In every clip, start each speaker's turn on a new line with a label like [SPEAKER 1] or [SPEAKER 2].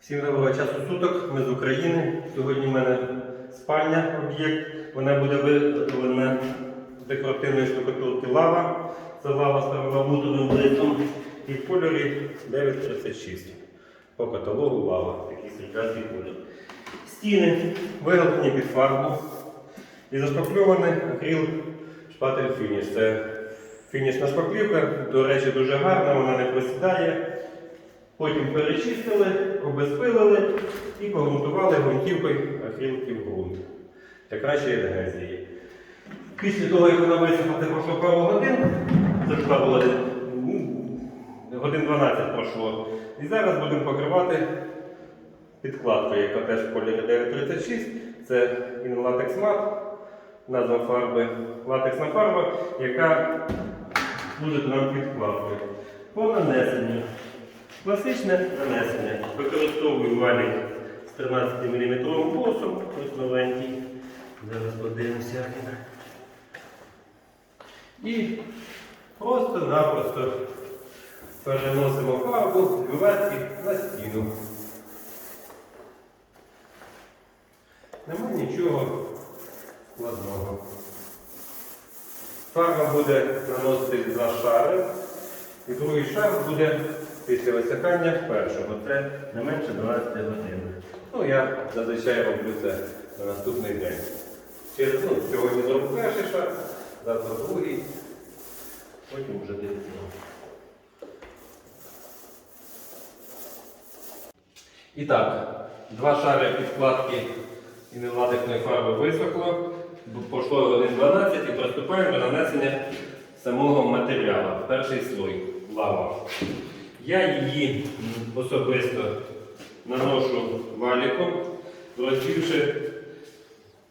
[SPEAKER 1] Всім доброго часу суток, ми з України. Сьогодні в мене спальня об'єкт. Вона буде виготовлена з декоративної штукатурки лава. Це лава ставила мутовим блиском і в кольорі 936. По каталогу лава, такий сріблястий кольор. Стіни виготовлені під фарбу і зашпакльований акрил шпатель фініш. Це фінішна шпаклівка, до речі, дуже гарна, вона не просідає. Потім перечистили, обезпилили і погрунтували ґрунтівкою акрилки в ґрунт для кращої адгезії. Після того, як вона висохла, це пройшло пару годин, це була годин, ну, 12 пройшло. І зараз будемо покривати підкладкою, яка теж в кольорі 936. Це інлатекс мат, назва фарби, латексна фарба, яка служить нам підкладкою. По нанесенню. Класичне нанесення. Використовую валік з 13 мм курсом, ось новенький. Зараз подивимося. І просто-напросто переносимо фарбу з на стіну. Нема нічого складного. Фарба буде наносити два шари, і другий шар буде після висихання першого. Це не менше 12 годин. Ну, я зазвичай роблю це на наступний день. Через, ну, сьогодні зроблю перший шар, завтра другий, потім вже дивиться. І так, два шари підкладки інеладикної фарби висохло, годин 12 і приступаємо до нанесення самого матеріалу. Перший слой лава. Я її особисто наношу валіком, розвівши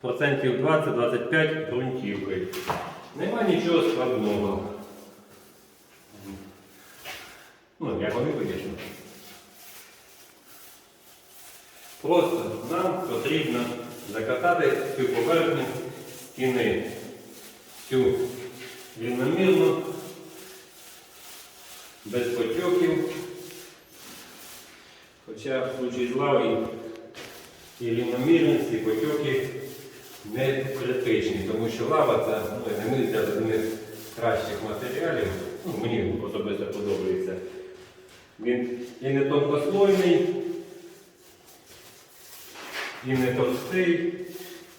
[SPEAKER 1] процентів 20-25 ґрунтівкою. Нема нічого складного. Ну, як вони, звісно. Просто нам потрібно закатати цю поверхню стіни, цю рівномірну, без потьоків. Хоча в случаї з лави і рівномірність, і потьоки не критичні, тому що лава це ну, не ми з одних з кращих матеріалів. Ну, мені особисто подобається. Він і не тонкослойний, і не товстий,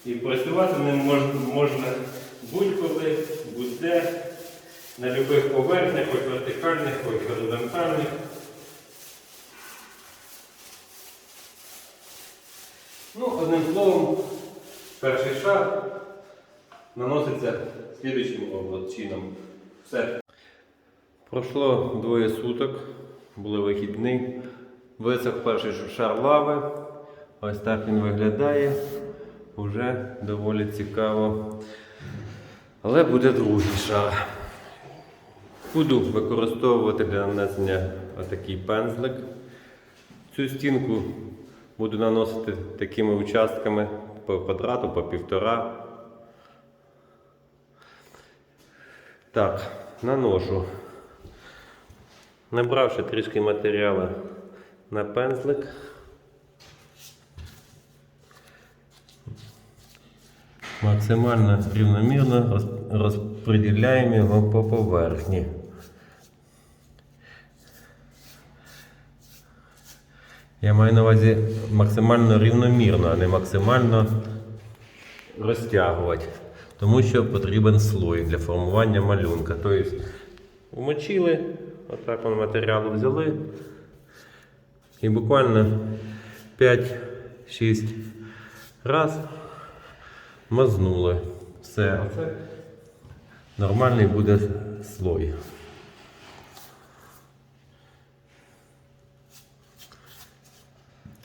[SPEAKER 1] і працювати ним можна будь-коли, будь-де, на будь-яких поверхнях, хоч вертикальних, хоч горизонтальних. Ну, одним словом, перший шар наноситься слідуючим чином. Все. Пройшло двоє суток, були вихідні. Висох перший шар лави. Ось так він виглядає. Уже доволі цікаво. Але буде другий шар. Буду використовувати для нанесення отакий пензлик. Цю стінку буду наносити такими участками по квадрату, по півтора. Так, наношу. Набравши трішки матеріалу на пензлик. Максимально рівномірно роз- розподіляємо його по поверхні. Я маю на увазі максимально рівномірно, а не максимально розтягувати. Тому що потрібен слой для формування малюнка. Тобто вмочили, отак он матеріалу взяли. І буквально 5-6 раз мазнули. Все. Оце нормальний буде слой.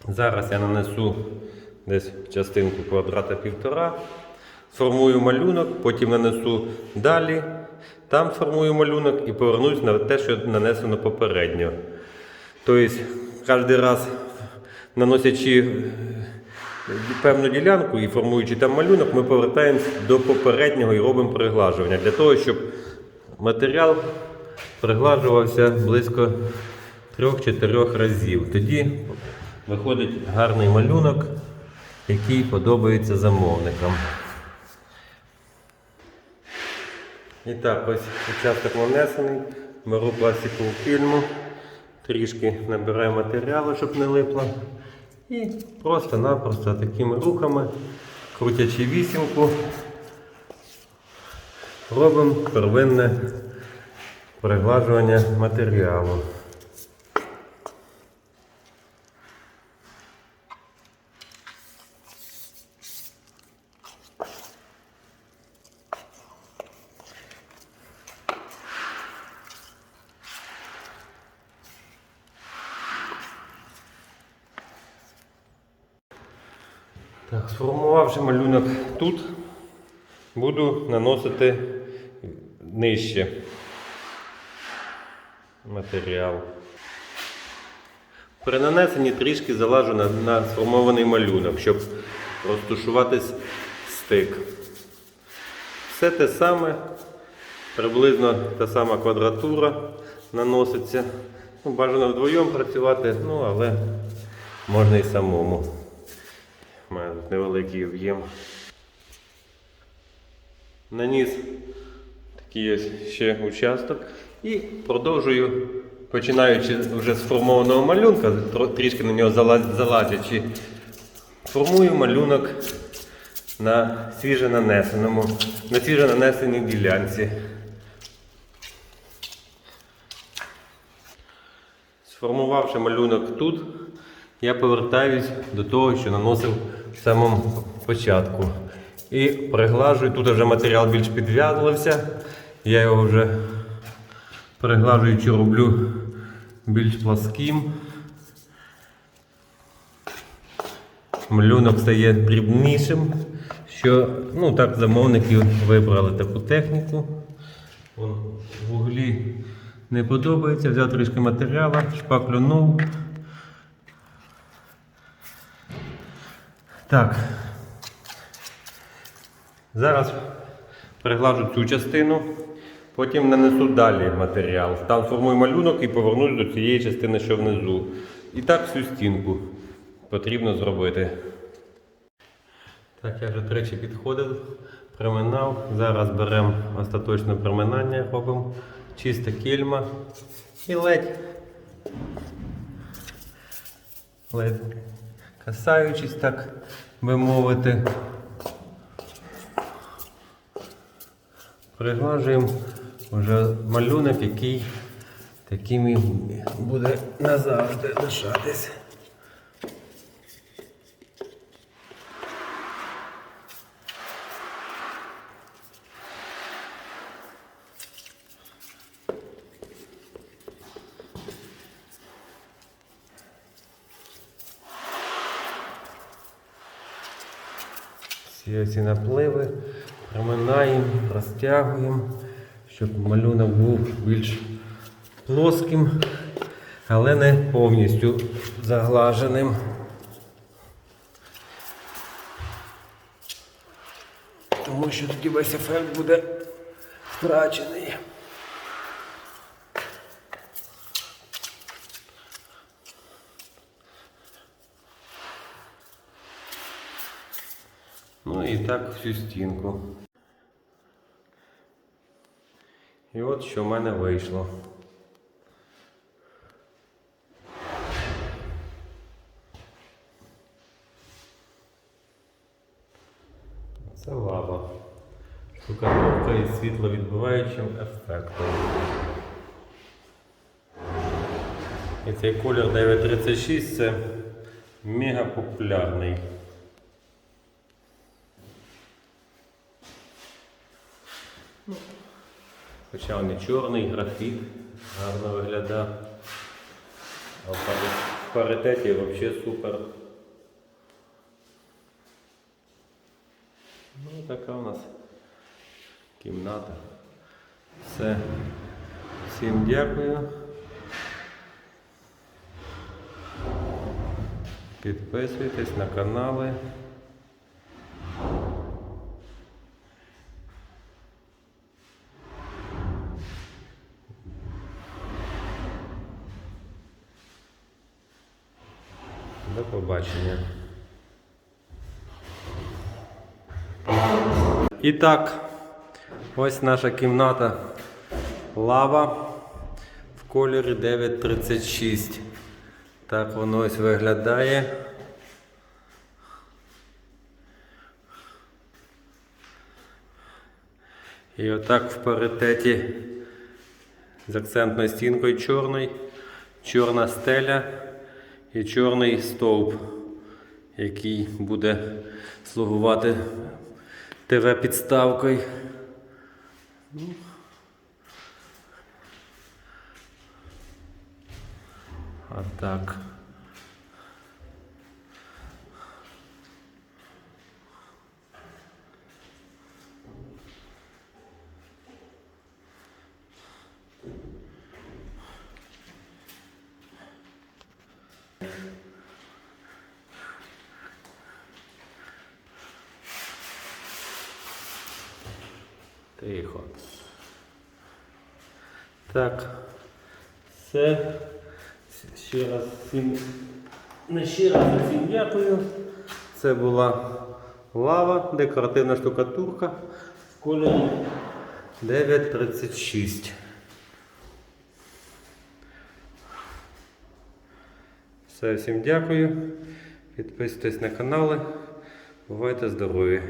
[SPEAKER 1] Зараз я нанесу десь частинку квадрата півтора, формую малюнок, потім нанесу далі, там формую малюнок і повернусь на те, що нанесено попередньо. Тобто, кожен раз наносячи е, певну ділянку і формуючи там малюнок, ми повертаємось до попереднього і робимо приглажування для того, щоб матеріал приглажувався близько 3-4 разів. Тоді виходить гарний малюнок, який подобається замовникам. І так, ось участок нанесений. Беру пластикову фільму, трішки набираю матеріалу, щоб не липло. І просто-напросто такими рухами, крутячи вісімку, робимо первинне приглажування матеріалу. Сформувавши малюнок тут, буду наносити нижче матеріал. При нанесенні трішки залажу на, на сформований малюнок, щоб розташуватись стик. Все те саме, приблизно та сама квадратура наноситься. Ну, бажано вдвоєм працювати, ну але можна і самому. Мене тут невеликий об'єм. Наніс такий ось ще участок і продовжую, починаючи вже з формованого малюнка, трішки на нього залазячи, формую малюнок на свіже нанесеному, на свіже нанесеній ділянці. Сформувавши малюнок тут, я повертаюсь до того, що наносив самому початку. І приглажую, тут вже матеріал більш підв'язувався. Я його вже приглажуючи роблю більш пласким. Малюнок стає дрібнішим, що ну, так замовники вибрали таку техніку. Вон, в углі не подобається, взяв трішки матеріалу, шпаклюнув. Так. Зараз приглажу цю частину, потім нанесу далі матеріал. Там сформую малюнок і повернусь до цієї частини, що внизу. І так всю стінку потрібно зробити. Так, я вже тричі підходив, приминав. Зараз беремо остаточне приминання, робимо чиста кільма і ледь. Ледь касаючись, так би мовити. Приглажуємо вже малюнок, який таким буде назавжди лишатись. Ці напливи проминаємо, розтягуємо, щоб малюнок був більш плоским, але не повністю заглаженим. Тому що тоді весь ефект буде втрачений. Ну і так всю стінку. І от що в мене вийшло. Це лава. Штукатурка із світловідбиваючим ефектом. І цей колір 936 це мега популярний. Хоча і чорний графіт гарно виглядає. А в паритеті взагалі супер. Ну, така у нас кімната. Все. Всім дякую. Підписуйтесь на канали. До побачення. І так, ось наша кімната лава в кольорі 936. Так воно ось виглядає. І отак в паритеті з акцентною стінкою чорний, чорна стеля і чорний стовп, який буде слугувати ТВ-підставкою. А так. Так. Все. Ще раз всім. Не ще раз всім дякую. Це була лава, декоративна штукатурка в кольорі 936. Все, всім дякую. Підписуйтесь на канали. Бувайте здорові!